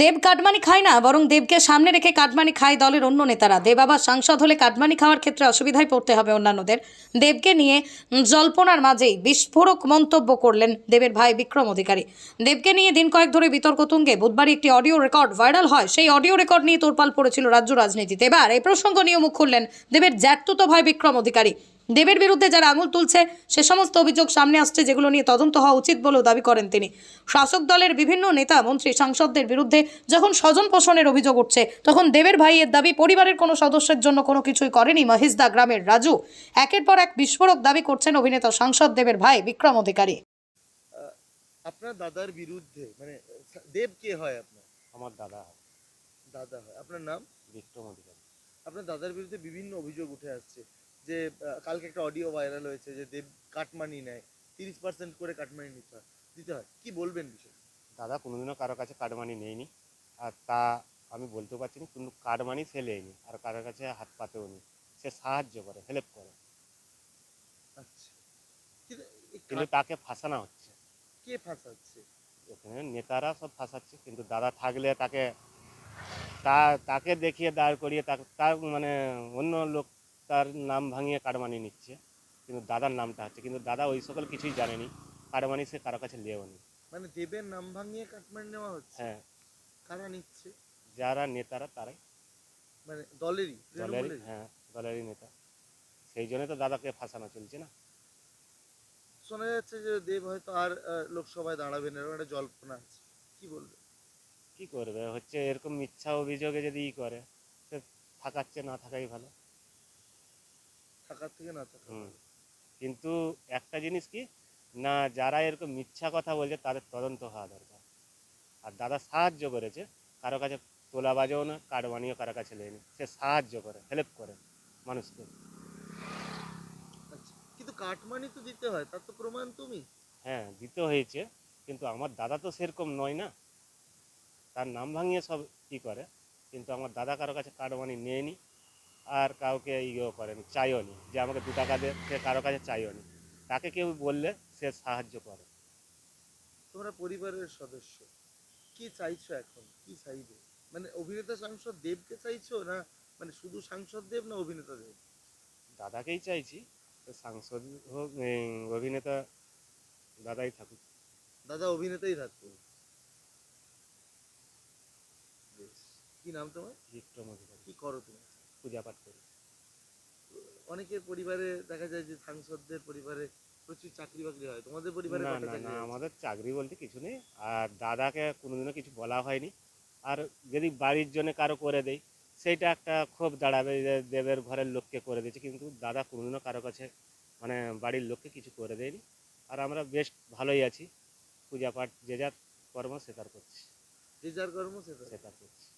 দেব cut money খায় না, বরং দেবকে সামনে রেখে কাটমানি খায় দলের অন্য নেতারা। দেব আবার সাংসদ হলে কাটমানি খাওয়ার ক্ষেত্রে অসুবিধায় পড়তে হবে অন্যান্যদের। দেবকে নিয়ে জল্পনার মাঝেই বিস্ফোরক মন্তব্য করলেন দেবের ভাই বিক্রম অধিকারী। দেবকে নিয়ে দিন কয়েক ধরে বিতর্ক তুঙ্গে। বুধবার একটি অডিও রেকর্ড ভাইরাল হয়। সেই অডিও রেকর্ড নিয়ে তোরপাল পড়েছিল রাজ্য রাজনীতিতে। এবার এই প্রসঙ্গ নিয়ে মুখ খুললেন দেবের জ্যাঠতুতো ভাই বিক্রম অধিকারী। দেবের বিরুদ্ধে যারা আঙুল তুলছে সে সমস্ত অভিযোগ সামনে আসছে যেগুলো নিয়ে তদন্ত হওয়া উচিত বলেও দাবি করেন তিনি। শাসক দলের বিভিন্ন নেতা মন্ত্রী সাংসদদের বিরুদ্ধে যখন স্বজন পোষণের অভিযোগ উঠছে তখন দেবের ভাইয়ের দাবি পরিবারের কোনো সদস্যের জন্য কোনো কিছুই করেনি মহিষদা গ্রামের রাজু। একের পর এক বিস্ফোরক দাবি করছেন অভিনেতা সাংসদ দেবের ভাই বিক্রম অধিকারী। আপনার দাদার বিরুদ্ধে মানে দেব কে হয় আপনার? আমার দাদা দাদা হয়। আপনার নাম? বিক্রম অধিকারী। আপনার দাদার বিরুদ্ধে বিভিন্ন অভিযোগ উঠে আসছে। যে কালকে একটা অডিও ভাইরাল হয়েছে যে দেব কাটমানি নেয়। তিরিশ পার্সেন্ট করে কাটমানি নিতে হয়। দিতে হয়। কি বলবেন বিষয়? দাদা কোনোদিনও কারও কাছে কার্ডমানি নেয়নি আর তা আমি বলতে পারছি না কিন্তু কার্ডমানি সে নেয়নি আর কারোর কাছে হাত পাতেও নি সে সাহায্য করে হেল্প করে। আচ্ছা। কিন্তু তাকে ফাঁসানো হচ্ছে। কে ফাঁসাচ্ছে? এখানে নেতারা সব ফাঁসাচ্ছে কিন্তু দাদা থাকলে তাকে তা তাকে দেখিয়ে দাঁড় করিয়ে তাকে তার মানে অন্য লোক তার নাম ভাঙিয়ে কারমানি নিচ্ছে। কিন্তু দাদার নামটা হচ্ছে কিন্তু দাদা ওই সকল কিছুই জানেনি। কারমানি সে কারও কাছে লেওনি মানে দেবের নাম ভাঙিয়ে কাটমানি নেওয়া হচ্ছে? হ্যাঁ। কারা নিচ্ছে? যারা নেতারা তারাই। মানে দলেরই দলেরই হ্যাঁ দলেরই নেতা। সেই জন্য তো দাদাকে ফাঁসানো চলছে না। শোনা যাচ্ছে যে দেব হয়তো আর লোকসভায় দাঁড়াবে না এরকম একটা জল্পনা আছে। কি বলবে? কি করবে? হচ্ছে এরকম মিথ্যা অভিযোগে যদি ই করে সে থাকাচ্ছে না থাকাই ভালো। থাকার থেকে না থাকা কিন্তু একটা জিনিস কি? না যারা এরকম মিথ্যা কথা বলছে তাদের তদন্ত হওয়া দরকার। আর দাদা সাহায্য করেছে কারও কাছে তোলা বাজেও না কার্ড বানিয়েও কারও কাছে লেয়নি সে সাহায্য করে হেল্প করে মানুষকে। আচ্ছা কিন্তু কাটমানি তো দিতে হয় তার তো প্রমাণ তুমি। হ্যাঁ দিতে হয়েছে কিন্তু আমার দাদা তো সেরকম নয় না। তার নাম ভাঙিয়ে সব ই করে কিন্তু আমার দাদা কারও কাছে কার্ড মানি নেয়নি। আর কাউকে ইয়েও করেনি চাইও নি যে আমাকে দু টাকা দে সে কারও কাছে চাইও নি। তাকে কেউ বললে সে সাহায্য করে। তোমরা পরিবারের সদস্য কি চাইছো এখন? কি চাইবে? মানে অভিনেতা সাংসদ দেবকে চাইছো না মানে শুধু সাংসদ দেব না অভিনেতা দেব? দাদাকেই চাইছি তো সাংসদ হোক অভিনেতা দাদাই থাকুক। দাদা অভিনেতাই থাকতো বেশ। কি নাম তোমার? বিক্রম অধিকারী। কি করো তুমি? পূজা পাঠ করি। অনেকের পরিবারে দেখা যায় যে সাংসদদের পরিবারে প্রচুর চাকরি বাকরি হয়। তোমাদের পরিবারে না না না আমাদের চাকরি বলতে কিছু নেই। আর দাদাকে কোনোদিনও কিছু বলা হয়নি। আর যদি বাড়ির জন্য কারও করে দেয় সেইটা একটা ক্ষোভ দাঁড়াবে যে দেবের ঘরের লোককে করে দিয়েছে। কিন্তু দাদা কোনোদিনও কারও কাছে মানে বাড়ির লোককে কিছু করে দেয়নি। আর আমরা বেশ ভালোই আছি। পূজা পাঠ যে যার কর্ম সে তার করছি। যে যার কর্ম সে তার করছি।